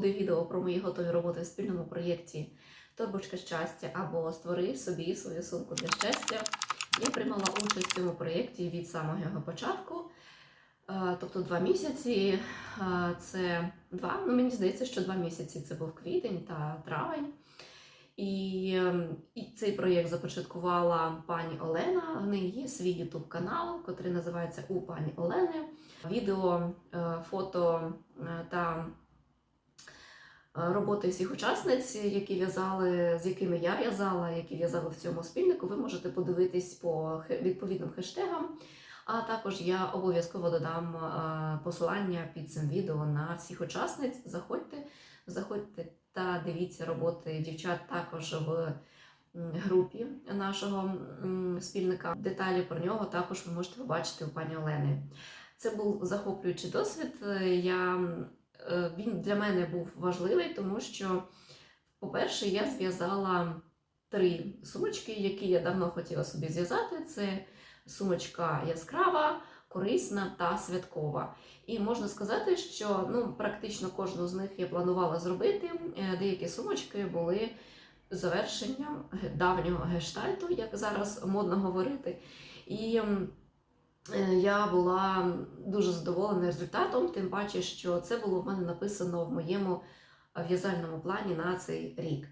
буде відео про мої готові роботи в спільному проєкті Торбочка щастя або Створи собі свою сумку для щастя. Я приймала участь в цьому проєкті від самого його початку. Е, Тобто два місяці. Е, Це два, ну мені здається, що два місяці це був квітень та травень. І, ем, і цей проєкт започаткувала пані Олена. В неї є свій ютуб канал, який називається У пані Олени. Відео, е, фото та роботи всіх учасниць, які в'язали, з якими я в'язала, які в'язали в цьому спільнику, ви можете подивитись по відповідним хештегам. А також я обов'язково додам е, посилання під цим відео на всіх учасниць. Заходьте, заходьте та дивіться роботи дівчат також в групі нашого спільника. Деталі про нього також ви можете побачити у пані Олени. Це був захоплюючий досвід. Е, Я, е, він для мене був важливий, тому що, по-перше, я зв'язала три сумочки, які я давно хотіла собі зв'язати. Це сумочка яскрава, корисна та святкова. І можна сказати, що ну, практично кожну з них я планувала зробити. Е, Деякі сумочки були завершенням давнього гештальту, як зараз модно говорити. І е, я була дуже задоволена результатом, тим паче, що це було в мене написано в моєму е, в'язальному плані на цей рік.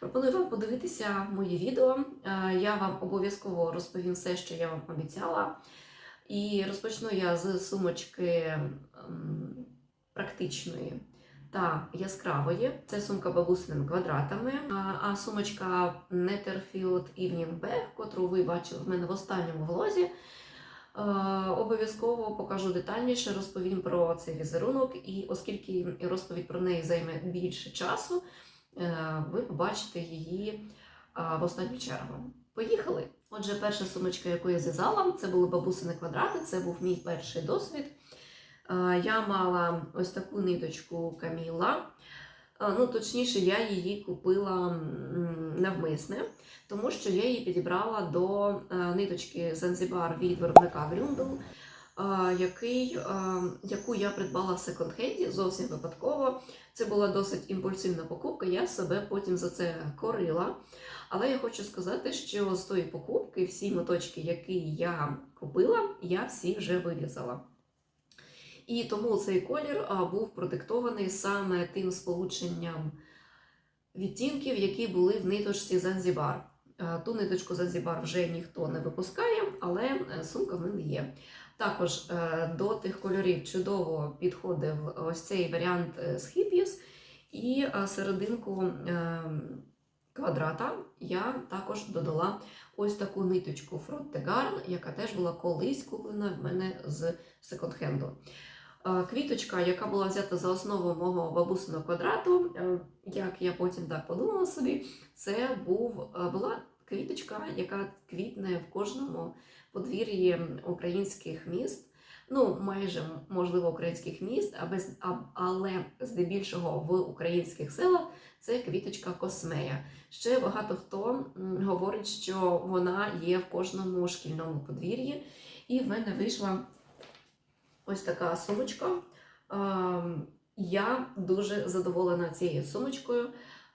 Пропоную вам подивитися моє відео. Е, Я вам обов'язково розповім все, що я вам обіцяла. І розпочну я з сумочки ем, практичної та яскравої. Це сумка бабусиними квадратами. А, сумочка Netherfield Evening Bag, котру ви бачили в мене в останньому влозі. Е, Обов'язково покажу детальніше, розповім про цей візерунок, і оскільки розповідь про неї займе більше часу, е, ви побачите її в останню чергу. Поїхали! Отже, перша сумочка, яку я зв'язала, це були бабусини квадрати, це був мій перший досвід. Е, Я мала ось таку ниточку Каміла. Ну, точніше, я її купила навмисне, тому що я її підібрала до е, ниточки Занзібар від виробника Грюндл, е, яку я придбала в секонд-хенді зовсім випадково. Це була досить імпульсивна покупка, я себе потім за це корила. Але я хочу сказати, що з тої покупки всі моточки, які я купила, я всі вже вив'язала. І тому цей колір був продиктований саме тим сполученням відтінків, які були в ниточці Занзібар. Е, Ту ниточку Занзібар вже ніхто не випускає, але е, сумка в мене є. Також е, до тих кольорів чудово підходив ось цей варіант з Hippies, і серединку квадрата я також додала ось таку ниточку Garn, яка теж була колись куплена в мене з секонд-хенду. Е, Квіточка, яка була взята за основу мого бабусиного квадрату, е, як я потім так подумала собі, це був, е, була квіточка, яка квітне в кожному подвір'ї українських міст. Ну, майже можливо українських міст, а без, але здебільшого в українських селах це квіточка космея. Ще багато хто говорить, що вона є в кожному шкільному подвір'ї. І в мене вийшла ось така сумочка. Ем, Я дуже задоволена цією сумочкою,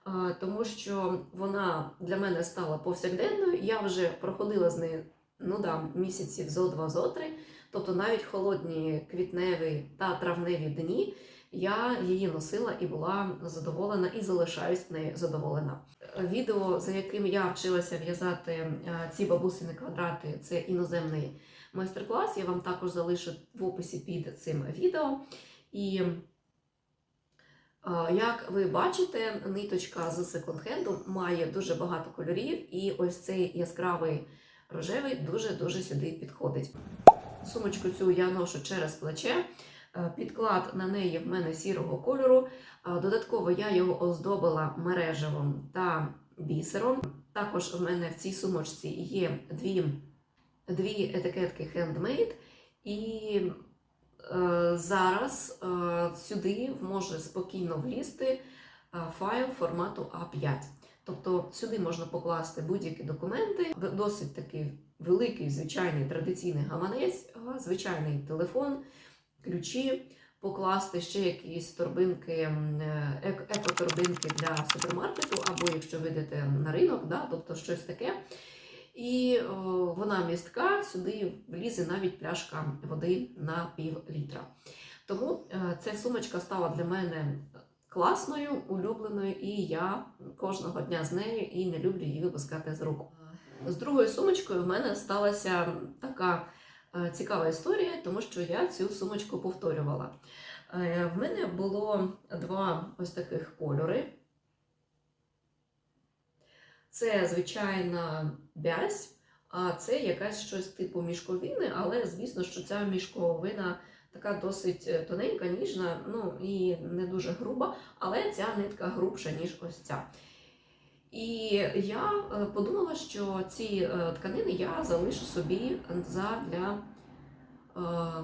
е, тому що вона для мене стала повсякденною. Я вже проходила з нею ну да, місяців зо два зо три. Тобто навіть холодні квітневі та травневі дні я її носила і була задоволена, і залишаюсь нею задоволена. Відео, за яким я вчилася в'язати е, ці бабусини квадрати, це іноземний майстер-клас. Я вам також залишу в описі під цим відео. І е, як ви бачите, ниточка з секонд-хенду має дуже багато кольорів, і ось цей яскравий рожевий дуже-дуже сюди підходить. Сумочку цю я ношу через плече. Е, Підклад на неї в мене сірого кольору. Е, Додатково я його оздобила мережевим та бісером. Також в мене в цій сумочці є дві, дві етикетки Handmade. І е, зараз е, сюди може спокійно влізти е, файл формату А5. Тобто сюди можна покласти будь-які документи, досить такий великий, звичайний традиційний гаманець, звичайний телефон, ключі, покласти ще якісь торбинки, е, ек- екоторбинки для супермаркету, або якщо ви йдете на ринок, да, тобто щось таке. І о, вона містка, сюди влізе навіть пляшка води на пів літра. Тому е, ця сумочка стала для мене класною, улюбленою, і я кожного дня з нею і не люблю її випускати з рук. З другою сумочкою в мене сталася така е, цікава історія, тому що я цю сумочку повторювала. Е, В мене було два ось таких кольори. Це звичайна бязь, а це якась щось типу мішковини, але звісно, що ця мішковина така досить е, тоненька, ніжна, ну і не дуже груба, але ця нитка грубша, ніж ось ця. І я е, подумала, що ці е, тканини я залишу собі для е,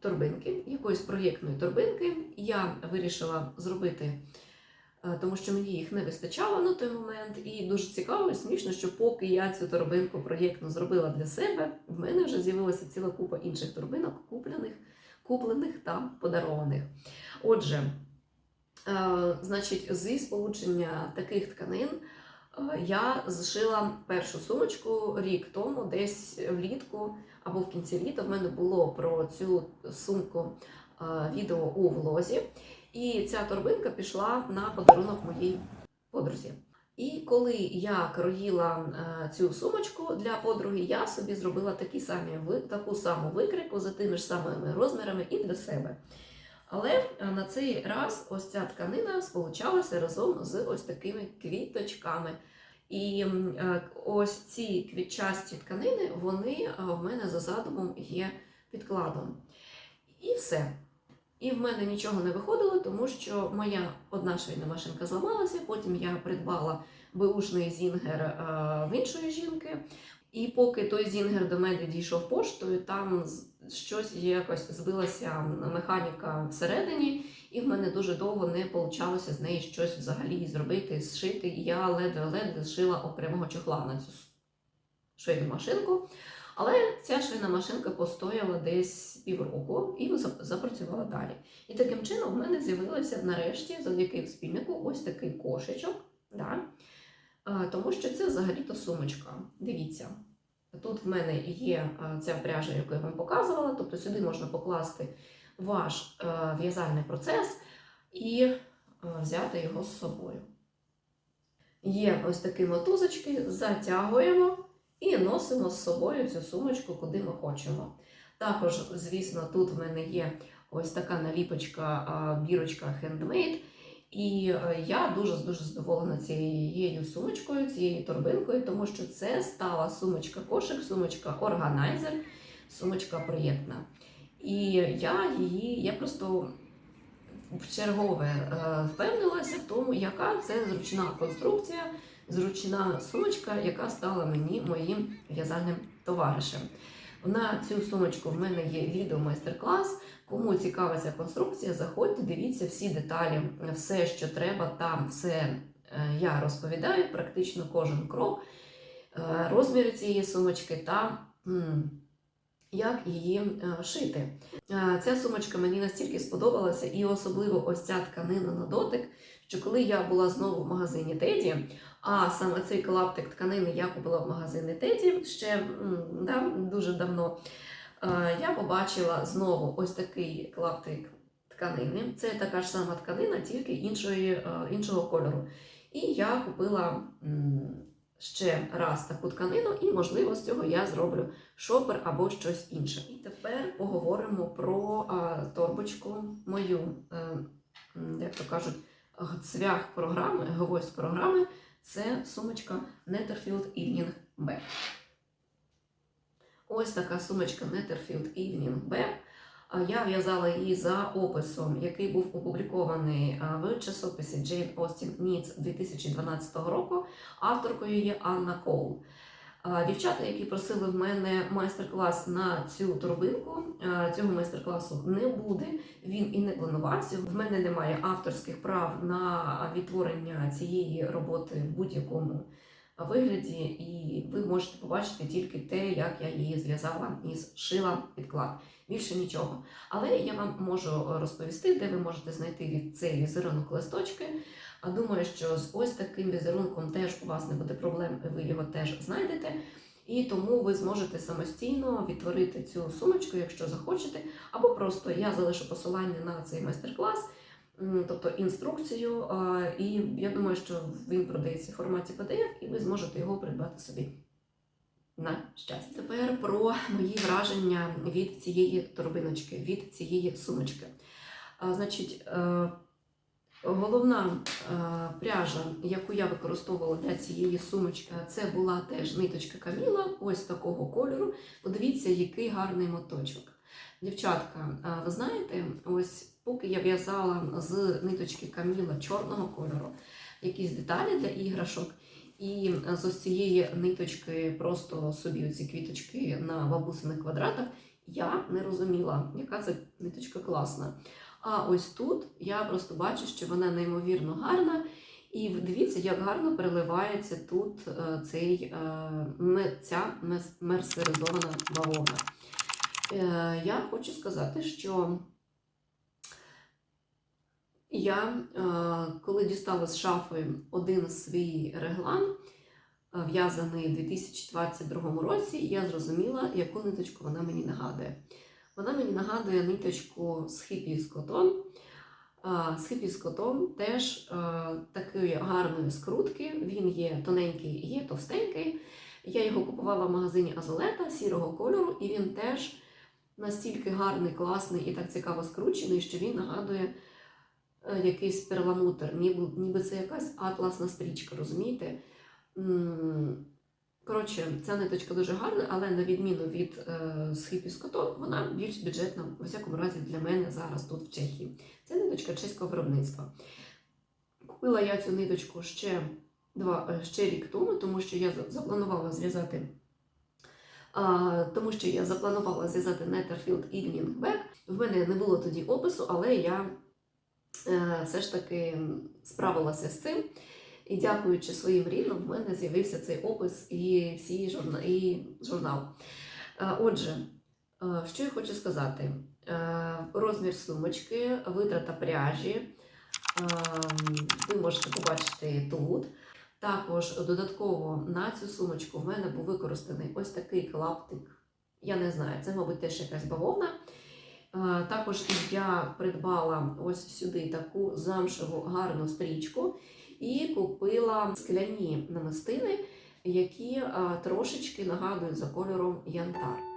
торбинки, якоїсь проєктної торбинки. Я вирішила зробити, тому що мені їх не вистачало на той момент. І дуже цікаво і смішно, що поки я цю торбинку проєктну зробила для себе, в мене вже з'явилася ціла купа інших торбинок, куплених, куплених та подарованих. Отже, е, значить, зі сполучення таких тканин. е, Я зшила першу сумочку рік тому, десь влітку або в кінці літа. В мене було про цю сумку е, відео у влозі. І ця торбинка пішла на подарунок моїй подрузі. І коли я кроїла е, цю сумочку для подруги, я собі зробила такі самі, таку саму викрику за тими ж самими розмірами і для себе. Але е, на цей раз ось ця тканина сполучалася разом з ось такими квіточками. І е, ось ці квітчасті тканини, вони в мене за задумом є підкладом. І все. І в мене нічого не виходило, тому що моя одна швейна машинка зламалася, потім я придбала беушний зінгер е, в іншої жінки. І поки той зінгер до мене дійшов поштою, там щось якось збилася механіка всередині, і в мене дуже довго не вийшло з неї щось взагалі зробити, зшити. І я ледве-ледве зшила окремого чохла на цю швейну машинку. Але ця швейна машинка постояла десь півроку і запрацювала далі. І таким чином в мене з'явилося нарешті завдяки спільнику ось такий кошечок. Да? Тому що це взагалі-то сумочка. Дивіться. Тут в мене є ця пряжа, яку я вам показувала, тобто сюди можна покласти ваш в'язальний процес і взяти його з собою. Є ось такі мотузочки, затягуємо і носимо з собою цю сумочку, куди ми хочемо. Також, звісно, тут в мене є ось така наліпочка, бірочка Handmade. І е, я дуже дуже задоволена цією сумочкою, цією торбинкою, тому що це стала сумочка кошик, сумочка органайзер, сумочка проєктна. І я її, я просто вчергове е, впевнилася в тому, яка це зручна конструкція, зручна сумочка, яка стала мені моїм в'язальним товаришем. На цю сумочку в мене є відео майстер-клас. Кому цікава ця конструкція, заходьте, дивіться всі деталі, все, що треба, там все е, я розповідаю, практично кожен крок, е, розміри цієї сумочки та як її е, шити. Ця сумочка мені настільки сподобалася, і особливо ось ця тканина на дотик, що коли я була знову в магазині Теді, а саме цей клаптик тканини я купила в магазині Теді ще да, дуже давно. Е, Я побачила знову ось такий клаптик тканини. Це така ж сама тканина, тільки іншої, е, іншого кольору. І я купила ще раз таку тканину, і, можливо, з цього я зроблю шопер або щось інше. І тепер поговоримо про торбочку мою, е, як то кажуть, цвях програми, гвоздь програми. Це сумочка Netterfield Evening Bear. Ось така сумочка Netterfield Evening Bear. Я в'язала її за описом, який був опублікований в часописі Jane Austen Needs 2012 року. Авторкою є Анна Коул. Дівчата, які просили в мене майстер-клас на цю торбинку, цього майстер-класу не буде. Він і не планувався. В мене немає авторських прав на відтворення цієї роботи в будь-якому вигляді, і ви можете побачити тільки те, як я її зв'язала і зшила підклад. Більше нічого. Але я вам можу розповісти, де ви можете знайти цей візерунок листочки. А думаю, що з ось таким візерунком теж у вас не буде проблем, ви його теж знайдете. І тому ви зможете самостійно відтворити цю сумочку, якщо захочете, або просто я залишу посилання на цей майстер-клас, тобто інструкцію. І я думаю, що він продається в форматі PDF, і ви зможете його придбати собі. На щастя. Тепер про мої враження від цієї торбиночки, від цієї сумочки. Значить, е, головна е, пряжа, яку я використовувала для цієї сумочки, це була теж ниточка Каміла, ось такого кольору. Подивіться, який гарний моточок. Дівчатка, ви знаєте, ось поки я в'язала з ниточки Каміла чорного кольору якісь деталі для іграшок. І з ось цієї ниточки просто собі оці квіточки на бабусиних квадратах я не розуміла, яка це ниточка класна. А ось тут я просто бачу, що вона неймовірно гарна. І дивіться, як гарно переливається тут е, цей, е, ця мерсеризована бавовна. Е, Я хочу сказати, що я, е, коли дістала з шафи один свій реглан, е, в'язаний у 2022 році, я зрозуміла, яку ниточку вона мені нагадує. Вона мені нагадує ниточку з хіпі з котон. А, З хіпі з котон теж такої гарної скрутки. Він є тоненький є товстенький. Я його купувала в магазині Азолета сірого кольору, і він теж настільки гарний, класний і так цікаво скручений, що він нагадує е, якийсь перламутр, ніби, ніби це якась атласна стрічка, розумієте? Коротше, ця ниточка дуже гарна, але на відміну від е, схипі з котон, вона більш бюджетна, у всякому разі, для мене зараз тут в Чехії. Це ниточка чеського виробництва. Купила я цю ниточку ще, два, е, ще рік тому, тому що я запланувала зв'язати. Тому що я запланувала зв'язати Netherfield Evening Bag. В мене не було тоді опису, але я е, все ж таки справилася з цим. І дякуючи своїм рідним, в мене з'явився цей опис і всі журна... і журнал. Е, Отже, е, що я хочу сказати: розмір сумочки, витрата пряжі. е, Ви можете побачити тут. Також додатково на цю сумочку в мене був використаний ось такий клаптик. Я не знаю, це, мабуть, теж якась бавовна. Е, Також я придбала ось сюди таку замшеву гарну стрічку і купила скляні намистини, які е, трошечки нагадують за кольором янтар.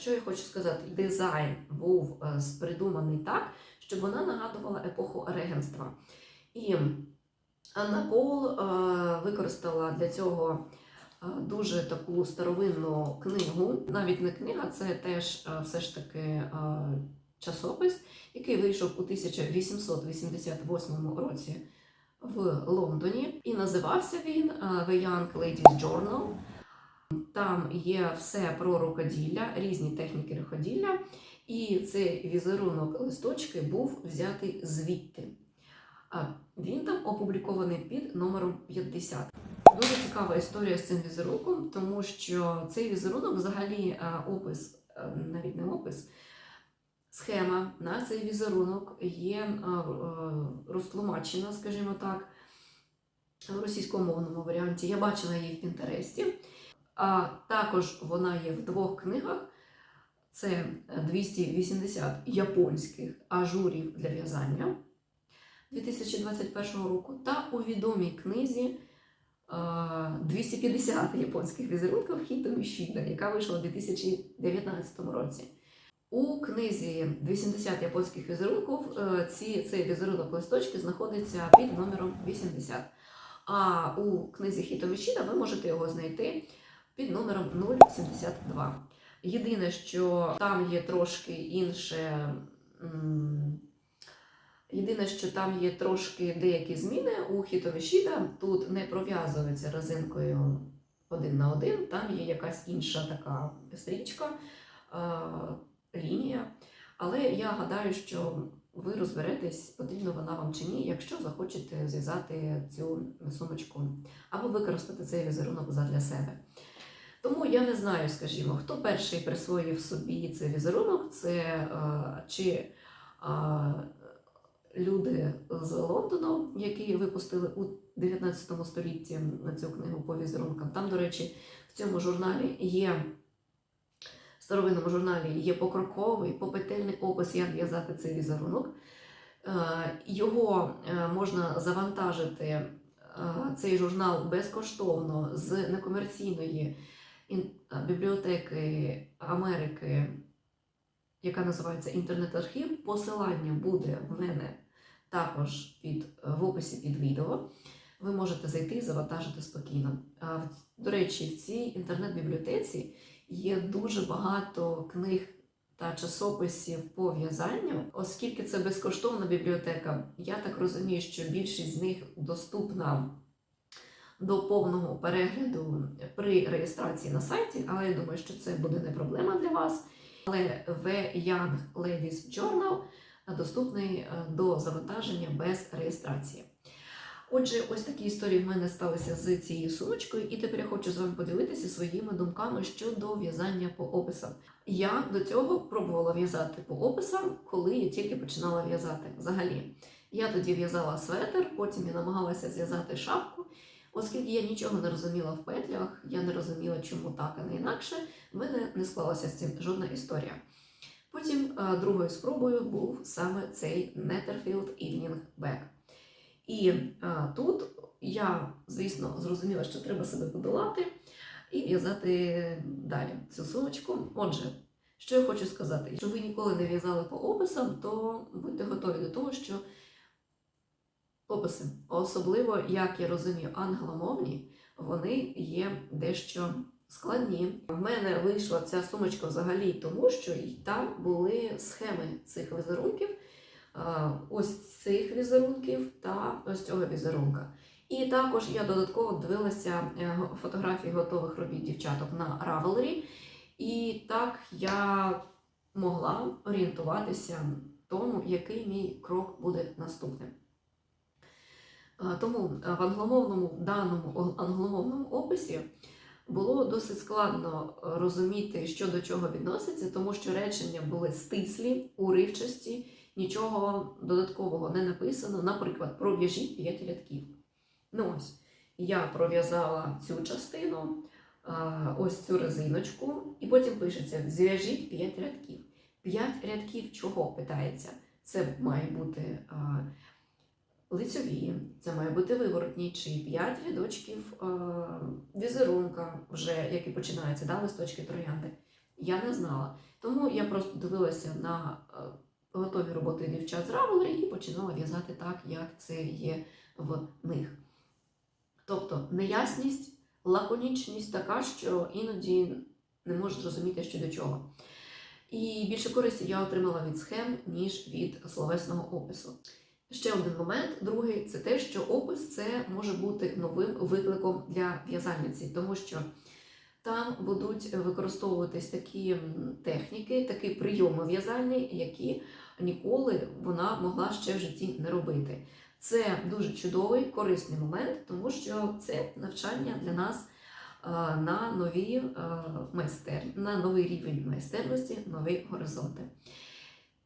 Що я хочу сказати? Дизайн був е, придуманий так, щоб вона нагадувала епоху регенства. І Анна Пол е, використала для цього е, дуже таку старовинну книгу. Навіть не книга, це теж е, все ж таки е, часопис, який вийшов у 1888 році в Лондоні. І називався він е, The Young Ladies Journal. Там є все про рукоділля, різні техніки рукоділля, і цей візерунок листочки був взятий звідти. Він там опублікований під номером 50. Дуже цікава історія з цим візерунком, тому що цей візерунок, взагалі, е, опис, е, навіть не опис, схема на цей візерунок є е, розтлумачена, скажімо так, в російськомовному варіанті. Я бачила її в Пінтересті. А також вона є в двох книгах. Це 280 японських ажурів для в'язання 2021 року, та у відомій книзі е, 250 японських візерунків Хіто Мішіда, яка вийшла у 2019 році. У книзі 80 японських візерунків е, ці, цей візерунок листочки знаходиться під номером 80. А у книзі Хіто Мішіда ви можете його знайти під номером 072. Єдине, що там є трошки інше. Єдине, що там є трошки деякі зміни у хітовішіда. Тут не пров'язується резинкою один на один, там є якась інша така стрічка, лінія. Але я гадаю, що ви розберетесь, потрібна вона вам чи ні, якщо захочете зв'язати цю сумочку або використати цей візерунок задля себе. Тому я не знаю, скажімо, хто перший присвоїв собі цей візерунок, це е, чи е, люди з Лондону, які випустили у 19 столітті на цю книгу по візерункам. Там, до речі, в цьому журналі є. В старовинному журналі є покроковий, попетельний опис, як в'язати цей візерунок. Е, Його можна завантажити, цей журнал безкоштовно з некомерційної бібліотеки Америки, яка називається Інтернет-архів. Посилання буде в мене також під, е, в описі під відео. Ви можете зайти і завантажити спокійно. До речі, в цій інтернет-бібліотеці є дуже багато книг та часописів по в'язанню, оскільки це безкоштовна бібліотека. Я так розумію, що більшість з них доступна до повного перегляду при реєстрації на сайті, але я думаю, що це буде не проблема для вас. Але The Young Ladies Journal доступний е, до завантаження без реєстрації. Отже, ось такі історії в мене сталися з цією сумочкою, і тепер я хочу з вами поділитися своїми думками щодо в'язання по описам. Я до цього пробувала в'язати по описам, коли я тільки починала в'язати взагалі. Я тоді в'язала светр, потім я намагалася зв'язати шапку. Оскільки я нічого не розуміла в петлях, я не розуміла, чому так, а не інакше, в мене не склалася з цим жодна історія. Потім е, другою спробою був саме цей Netherfield Evening Bag. І е, тут я, звісно, зрозуміла, що треба себе подолати і в'язати далі цю сумочку. Отже, що я хочу сказати, якщо ви ніколи не в'язали по описам, то будьте готові до того, що описи, особливо, як я розумію, англомовні, вони є дещо складні. В мене вийшла ця сумочка взагалі тому, що там були схеми цих візерунків, ось цих візерунків та ось цього візерунка. І також я додатково дивилася е, фотографії готових робіт дівчаток на Ravelry, і так я могла орієнтуватися тому, який мій крок буде наступним. Тому в англомовному даному англомовному описі було досить складно розуміти, що до чого відноситься, тому що речення були стислі, уривчасті, нічого додаткового не написано. Наприклад, пров'яжіть 5 рядків. Ну ось, я пров'язала цю частину, ось цю резиночку, і потім пишеться: зв'яжіть 5 рядків. 5 рядків чого питається? Це має бути. Лицьові, це має бути виворотні чи 5 рядочків е, візерунка, вже який починається, да, листочки троянди. Я не знала. Тому я просто дивилася на е, готові роботи дівчат з Ravelry і починала в'язати так, як це є в них. Тобто неясність, лаконічність така, що іноді не можеш зрозуміти, що до чого. І більше користі я отримала від схем, ніж від словесного опису. Ще один момент, другий, це те, що опис це може бути новим викликом для в'язальниці, тому що там будуть використовуватись такі техніки, такі прийоми в'язальні, які ніколи вона могла ще в житті не робити. Це дуже чудовий, корисний момент, тому що це навчання для нас на нові майстер, на новий рівень майстерності, нові горизонти.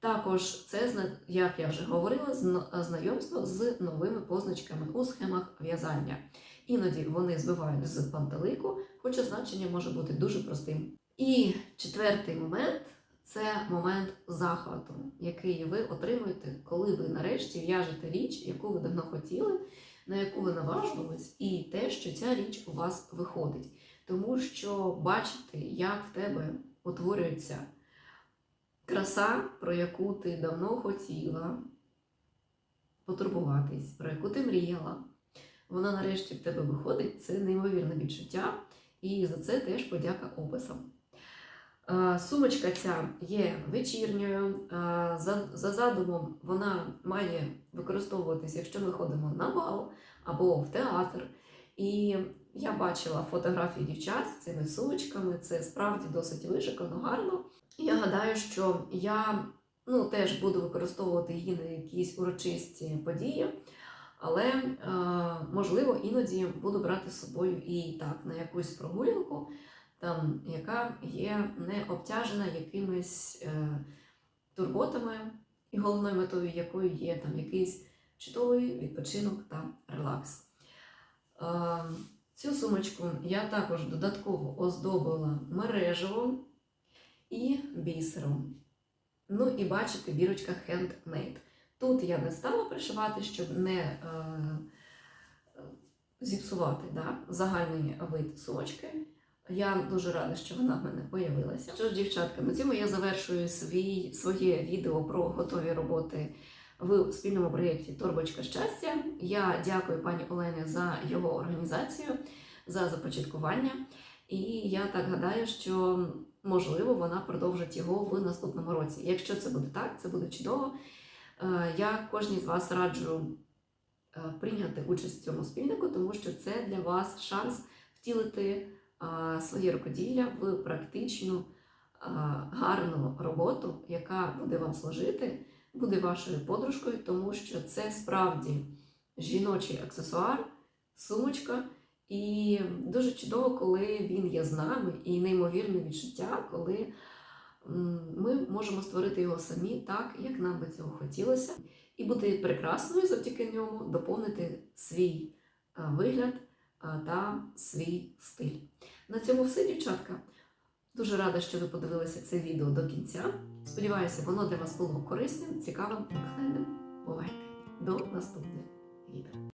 Також це, як я вже говорила, зна- знайомство з новими позначками у схемах в'язання. Іноді вони збивають з пантелику, хоча значення може бути дуже простим. І четвертий момент це момент захвату, який ви отримуєте, коли ви нарешті в'яжете річ, яку ви давно хотіли, на яку ви наважувались, і те, що ця річ у вас виходить. Тому що бачити, як в тебе утворюється краса, про яку ти давно хотіла потурбуватись, про яку ти мріяла, вона нарешті в тебе виходить, це неймовірне відчуття, і за це теж подяка описам. Сумочка ця є вечірньою. За, за задумом вона має використовуватися, якщо ми ходимо на бал або в театр. І я бачила фотографії дівчат з цими сумочками. Це справді досить вишикано, гарно. І я гадаю, що я ну, теж буду використовувати її на якісь урочисті події, але е, можливо іноді буду брати з собою і так на якусь прогулянку, там, яка є не обтяжена якимись е, турботами, і головною метою якої є там якийсь чудовий відпочинок та релакс. Е, Цю сумочку я також додатково оздобила мережевом і бісером. Ну і бачите, бірочка handmade. Тут я не стала пришивати, щоб не е, е, зіпсувати да, загальний вид сумочки. Я дуже рада, що вона в мене появилася. Що ж, дівчатка, на цьому я завершую свій, своє відео про готові роботи в спільному проєкті Торбочка щастя. Я дякую пані Олені за його організацію, за започаткування. І я так гадаю, що можливо вона продовжить його в наступному році. Якщо це буде так, це буде чудово. Е, Я кожній з вас раджу е, прийняти участь в цьому спільнику, тому що це для вас шанс втілити е, своє рукоділля в практичну гарну роботу, яка буде вам служити, буде вашою подружкою, тому що це справді жіночий аксесуар, сумочка. І дуже чудово, коли він є з нами, і неймовірне відчуття, коли ми можемо створити його самі так, як нам би цього хотілося, і бути прекрасною завдяки ньому, доповнити свій е, вигляд е, та свій стиль. На цьому все, дівчатка. Дуже рада, що ви подивилися це відео до кінця. Сподіваюся, воно для вас було корисним, цікавим, натхненним. Бувайте! До наступних відео.